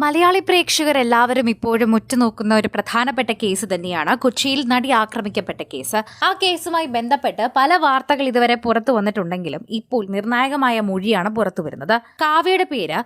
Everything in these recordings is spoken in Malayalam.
മലയാളി പ്രേക്ഷകർ എല്ലാവരും ഇപ്പോഴും ഉറ്റുനോക്കുന്ന ഒരു പ്രധാനപ്പെട്ട കേസ് തന്നെയാണ് കൊച്ചിയിൽ നടി ആക്രമിക്കപ്പെട്ട കേസ്. ആ കേസുമായി ബന്ധപ്പെട്ട് പല വാർത്തകൾ ഇതുവരെ പുറത്തു വന്നിട്ടുണ്ടെങ്കിലും ഇപ്പോൾ നിർണായകമായ മൊഴിയാണ് പുറത്തു വരുന്നത്. കാവ്യയുടെ പേര്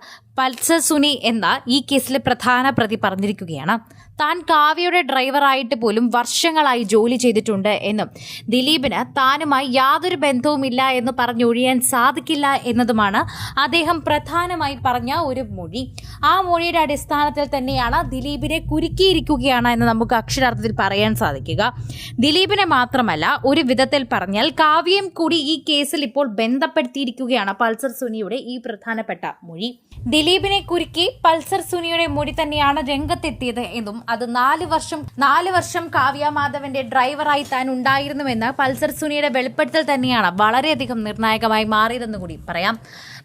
സുനി എന്ന ഈ കേസിലെ പ്രധാന പ്രതി പറഞ്ഞിരിക്കുകയാണ്. താൻ കാവ്യയുടെ ഡ്രൈവറായിട്ട് പോലും വർഷങ്ങളായി ജോലി ചെയ്തിട്ടുണ്ട് എന്നും ദിലീപിന് താനുമായി യാതൊരു ബന്ധവുമില്ല എന്ന് പറഞ്ഞൊഴിയാൻ സാധിക്കില്ല എന്നതുമാണ് അദ്ദേഹം പ്രധാനമായി പറഞ്ഞ ഒരു മൊഴി. ആ മൊഴിയുടെ അടിസ്ഥാനത്തിൽ തന്നെയാണ് ദിലീപിനെ കുരുക്കിയിരിക്കുകയാണ് എന്ന് നമുക്ക് അക്ഷരാർത്ഥത്തിൽ പറയാൻ സാധിക്കുക. ദിലീപിനെ മാത്രമല്ല ഒരു വിധത്തിൽ പറഞ്ഞാൽ കാവ്യം കൂടി ഈ കേസിൽ ഇപ്പോൾ ബന്ധപ്പെടുത്തിയിരിക്കുകയാണ് പൾസർ സുനിയുടെ ഈ പ്രധാനപ്പെട്ട മൊഴി. ദിലീപിനെ കുരുക്കി പൾസർ സുനിയുടെ മൊഴി തന്നെയാണ് രംഗത്തെത്തിയത് എന്നും അത് നാല് വർഷം നാല് വർഷം കാവ്യ മാധവന്റെ ഡ്രൈവറായി താൻ ഉണ്ടായിരുന്നുവെന്ന് പൾസർ സുനിയുടെ വെളിപ്പെടുത്തൽ തന്നെയാണ് വളരെയധികം നിർണായകമായി മാറിയതെന്ന് കൂടി പറയാം.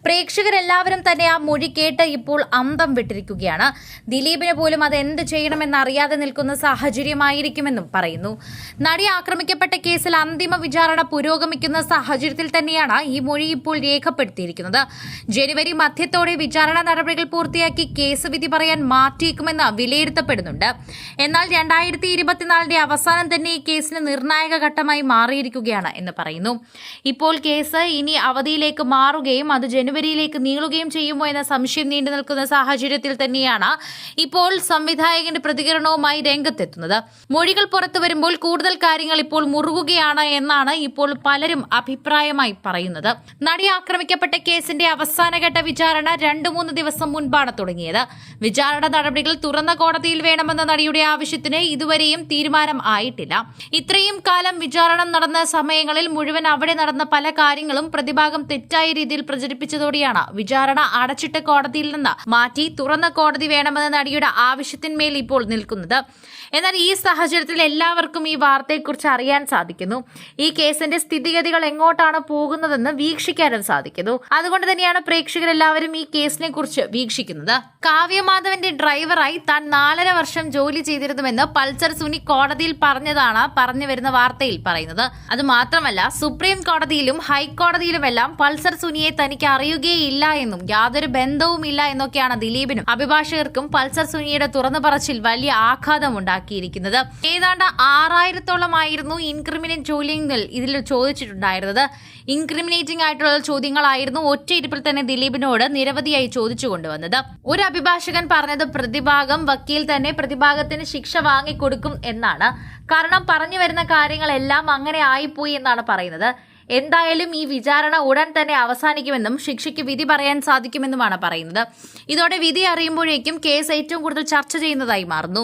പ്രേക്ഷകരെല്ലാവരും തന്നെ ആ മൊഴി കേട്ട് ഇപ്പോൾ അന്തം വിട്ടിരിക്കുകയാണ്. ദിലീപിന് പോലും അത് എന്ത് ചെയ്യണമെന്ന് അറിയാതെ നിൽക്കുന്ന സാഹചര്യമായിരിക്കുമെന്നും പറയുന്നു. നടി ആക്രമിക്കപ്പെട്ട കേസിൽ അന്തിമ വിചാരണ പുരോഗമിക്കുന്ന സാഹചര്യത്തിൽ തന്നെയാണ് ഈ മൊഴി ഇപ്പോൾ രേഖപ്പെടുത്തിയിരിക്കുന്നത്. ജനുവരി മധ്യത്തോടെ വിചാരണ നടപടികൾ പൂർത്തിയാക്കി കേസ് വിധി പറയാൻ മാറ്റിയേക്കുമെന്ന് വിലയിരുത്തപ്പെടുന്നുണ്ട്. എന്നാൽ രണ്ടായിരത്തി ഇരുപത്തിനാലിന്റെ അവസാനം തന്നെ ഈ കേസിന് നിർണായക ഘട്ടമായി മാറിയിരിക്കുകയാണ് എന്ന് പറയുന്നു. ഇപ്പോൾ കേസ് ഇനി അവധിയിലേക്ക് മാറുകയും അത് ജനുവരിയിലേക്ക് നീളുകയും ചെയ്യുമോ എന്ന സംശയം നീണ്ടു നിൽക്കുന്ന സാഹചര്യത്തിൽ തന്നെയാണ് ഇപ്പോൾ സംവിധായകന്റെ പ്രതികരണവുമായി രംഗത്തെത്തുന്നത്. മൊഴികൾ പുറത്തു വരുമ്പോൾ കൂടുതൽ കാര്യങ്ങൾ ഇപ്പോൾ മുറുകുകയാണ് എന്നാണ് ഇപ്പോൾ പലരും അഭിപ്രായമായി പറയുന്നത്. നടി ആക്രമിക്കപ്പെട്ട കേസിന്റെ അവസാനഘട്ട വിചാരണ രണ്ടു മൂന്ന് ദിവസം മുൻപാണ് തുടങ്ങിയത്. വിചാരണ നടപടികൾ തുറന്ന കോടതിയിൽ വേണമെന്ന നടിയുടെ ആവശ്യത്തിന് ഇതുവരെയും തീരുമാനം ആയിട്ടില്ല. ഇത്രയും കാലം വിചാരണ നടന്ന സമയങ്ങളിൽ മുഴുവൻ അവിടെ നടന്ന പല കാര്യങ്ങളും പ്രതിഭാഗം തെറ്റായ രീതിയിൽ പ്രചരിപ്പിച്ചതോടെയാണ് വിചാരണ അടച്ചിട്ട കോടതിയിൽ നിന്ന് മാറ്റി തുറന്ന കോടതി വേണമെന്ന നടിയുടെ ആവശ്യത്തിന്മേൽ ഇപ്പോൾ നിൽക്കുന്നത്. എന്നാൽ ഈ സാഹചര്യത്തിൽ എല്ലാവർക്കും ഈ വാർത്തയെക്കുറിച്ച് അറിയാൻ സാധിക്കുന്നു. ഈ കേസിന്റെ സ്ഥിതിഗതികൾ എങ്ങോട്ടാണ് പോകുന്നതെന്ന് വീക്ഷിക്കാനും സാധിക്കുന്നു. അതുകൊണ്ട് തന്നെയാണ് പ്രേക്ഷകരെല്ലാവരും ഈ കേസിനെ കുറിച്ച് വീക്ഷിക്കുന്നത്. കാവ്യമാധവന്റെ ഡ്രൈവറായി താൻ നാലര വർഷം ജോലി ചെയ്തിരുന്നുവെന്ന് പൾസർ സുനി കോടതിയിൽ പറഞ്ഞതാണ് പറഞ്ഞു വരുന്ന വാർത്തയിൽ പറയുന്നത്. അത് മാത്രമല്ല സുപ്രീം കോടതിയിലും ഹൈക്കോടതിയിലുമെല്ലാം പൾസർ സുനിയെ തനിക്ക് അറിയുകയില്ല എന്നും യാതൊരു ബന്ധവുമില്ല എന്നൊക്കെയാണ് ദിലീപിനും അഭിഭാഷകർക്കും പൾസർ സുനിയുടെ തുറന്നു പറച്ചിൽ വലിയ ആഘാതം ഉണ്ടാക്കിയിരിക്കുന്നത് ഏതാണ്ട് ആറായിരത്തോളമായിരുന്നു ഇൻക്രിമിനേറ്റ് ചോദ്യങ്ങൾ ഇതിൽ ചോദിച്ചിട്ടുണ്ടായിരുന്നത്. ഇൻക്രിമിനേറ്റിംഗ് ആയിട്ടുള്ള ചോദ്യങ്ങളായിരുന്നു ഒറ്റയിരുപ്പിൽ തന്നെ ദിലീപിനോട് നിരവധിയായി ചോദിച്ചു കൊണ്ടുവന്നത് ഒരു അഭിഭാഷകൻ പറഞ്ഞത് പ്രതിഭാഗം വക്കീൽ തന്നെ പ്രതിഭാഗത്തിന് ശിക്ഷ വാങ്ങിക്കൊടുക്കും എന്നാണ്. കാരണം പറഞ്ഞു വരുന്ന കാര്യങ്ങളെല്ലാം അങ്ങനെ ആയിപ്പോയി എന്നാണ് പറയുന്നത്. എന്തായാലും ഈ വിചാരണ ഉടൻ തന്നെ അവസാനിക്കുമെന്നും ശിക്ഷയ്ക്ക് വിധി പറയാൻ സാധിക്കുമെന്നുമാണ് പറയുന്നത്. ഇതോടെ വിധി അറിയുമ്പോഴേക്കും കേസ് ഏറ്റവും കൂടുതൽ ചർച്ച ചെയ്യുന്നതായി മാറുന്നു.